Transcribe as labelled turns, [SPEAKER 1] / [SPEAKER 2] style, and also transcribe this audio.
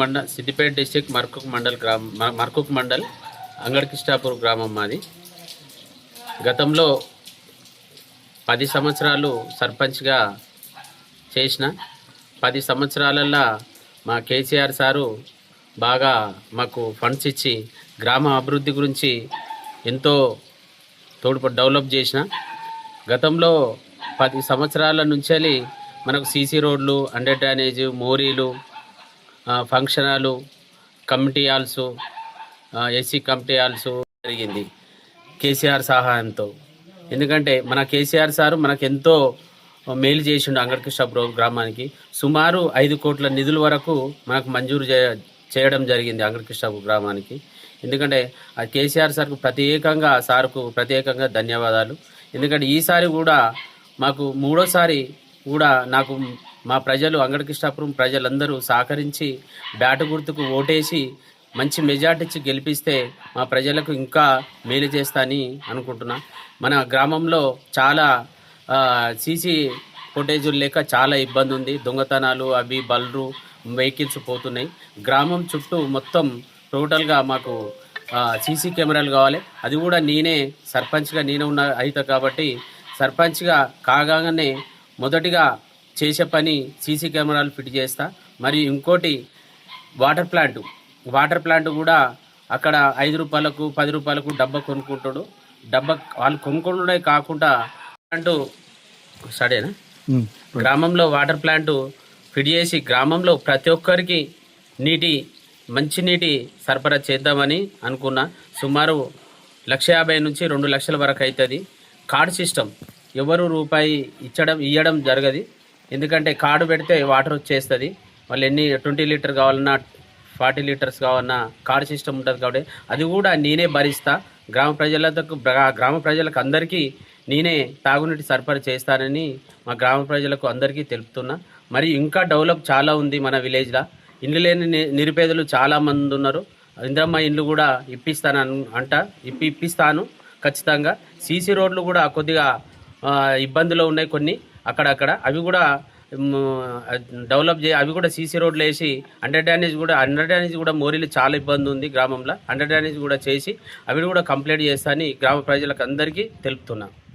[SPEAKER 1] మండ Siddipet district Markook mandal గ్రామం మర్కుక్ మండల్ అంగడికిష్టాపూర్ గ్రామం మాది. గతంలో పది సంవత్సరాలు సర్పంచ్గా చేసిన పది సంవత్సరాలల్లో మా కేసీఆర్ సారు బాగా మాకు ఫండ్స్ ఇచ్చి గ్రామ అభివృద్ధి గురించి ఎంతో తోడ్ప డెవలప్ చేసిన. గతంలో పది సంవత్సరాల నుంచి మనకు సీసీ రోడ్లు under drainage మోరీలు function hall committee halls SC committee halls జరిగింది కేసీఆర్ సహాయంతో. ఎందుకంటే మన కేసీఆర్ సారు మనకు ఎంతో మేలు చేసిండు అంగడికృష్ణాపురం గ్రామానికి. సుమారు ఐదు కోట్ల నిధుల వరకు మనకు మంజూరు చేయడం జరిగింది అంగడికృష్ణాపురం గ్రామానికి. ఎందుకంటే ఆ కేసీఆర్ సార్కు ప్రత్యేకంగా సార్కు ప్రత్యేకంగా ధన్యవాదాలు. ఎందుకంటే ఈసారి కూడా మాకు మూడోసారి కూడా నాకు మా ప్రజలు అంగడకృష్ణాపురం ప్రజలందరూ సహకరించి బ్యాటు గుర్తుకు ఓటేసి మంచి మెజార్టీ ఇచ్చి గెలిపిస్తే మా ప్రజలకు ఇంకా మేలు చేస్తా అని అనుకుంటున్నా. మన గ్రామంలో చాలా సీసీ ఫుటేజులు లేక చాలా ఇబ్బంది ఉంది. దొంగతనాలు అవి బల్లు వెహికల్స్ పోతున్నాయి. గ్రామం చుట్టూ మొత్తం టోటల్గా మాకు సీసీ కెమెరాలు కావాలి. అది కూడా నేనే సర్పంచ్గా నేనే ఉన్న అయితే కాబట్టి సర్పంచ్గా కాగానే మొదటిగా చేసే పని సీసీ కెమెరాలు ఫిట్ చేస్తా. మరియు ఇంకోటి వాటర్ ప్లాంట్. వాటర్ ప్లాంట్ కూడా అక్కడ ఐదు రూపాయలకు పది రూపాయలకు డబ్బా కొనుక్కుంటాడు. డబ్బా వాళ్ళు కొనుక్కుంటే కాకుండా అంటూ సరేనా? గ్రామంలో వాటర్ ప్లాంట్ ఫిట్ చేసి గ్రామంలో ప్రతి ఒక్కరికి నీటి మంచినీటి సరఫరా చేద్దామని అనుకున్నా. సుమారు లక్ష యాభై నుంచి రెండు లక్షల వరకు అవుతుంది. కార్డ్ సిస్టమ్ ఎవరు రూపాయి ఇచ్చడం ఇవ్వడం జరగదు. ఎందుకంటే కాడు పెడితే వాటర్ వచ్చేస్తుంది. వాళ్ళు ఎన్ని ట్వంటీ లీటర్ కావాలన్నా ఫార్టీ లీటర్స్ కావాలన్నా కార్డ్ సిస్టమ్ ఉంటుంది కాబట్టి అది కూడా నేనే భరిస్తా. గ్రామ ప్రజలకు గ్రామ ప్రజలకు అందరికీ నేనే తాగునీటి సరఫరా చేస్తానని మా గ్రామ ప్రజలకు అందరికీ తెలుపుతున్నా. మరి ఇంకా డెవలప్ చాలా ఉంది మన విలేజ్లో. ఇండ్లు లేని నిరుపేదలు చాలా మంది ఉన్నారు. ఇంద్రమ్మ ఇండ్లు కూడా ఇప్పిస్తాను అంట. ఇప్పి ఇప్పిస్తాను ఖచ్చితంగా. సీసీ రోడ్లు కూడా కొద్దిగా ఇబ్బందులు ఉన్నాయి కొన్ని. అక్కడక్కడ అవి కూడా డెవలప్ చే అవి కూడా సీసీ రోడ్లు వేసి అండర్ డ్యానేజ్ కూడా అండర్ డ్యానేజ్ కూడా మోరీలు చాలా ఇబ్బంది ఉంది గ్రామంలో. అండర్ డ్యానేజ్ కూడా చేసి అవి కూడా కంప్లీట్ చేస్తా అని గ్రామ ప్రజలకు అందరికీ తెలుపుతున్నాను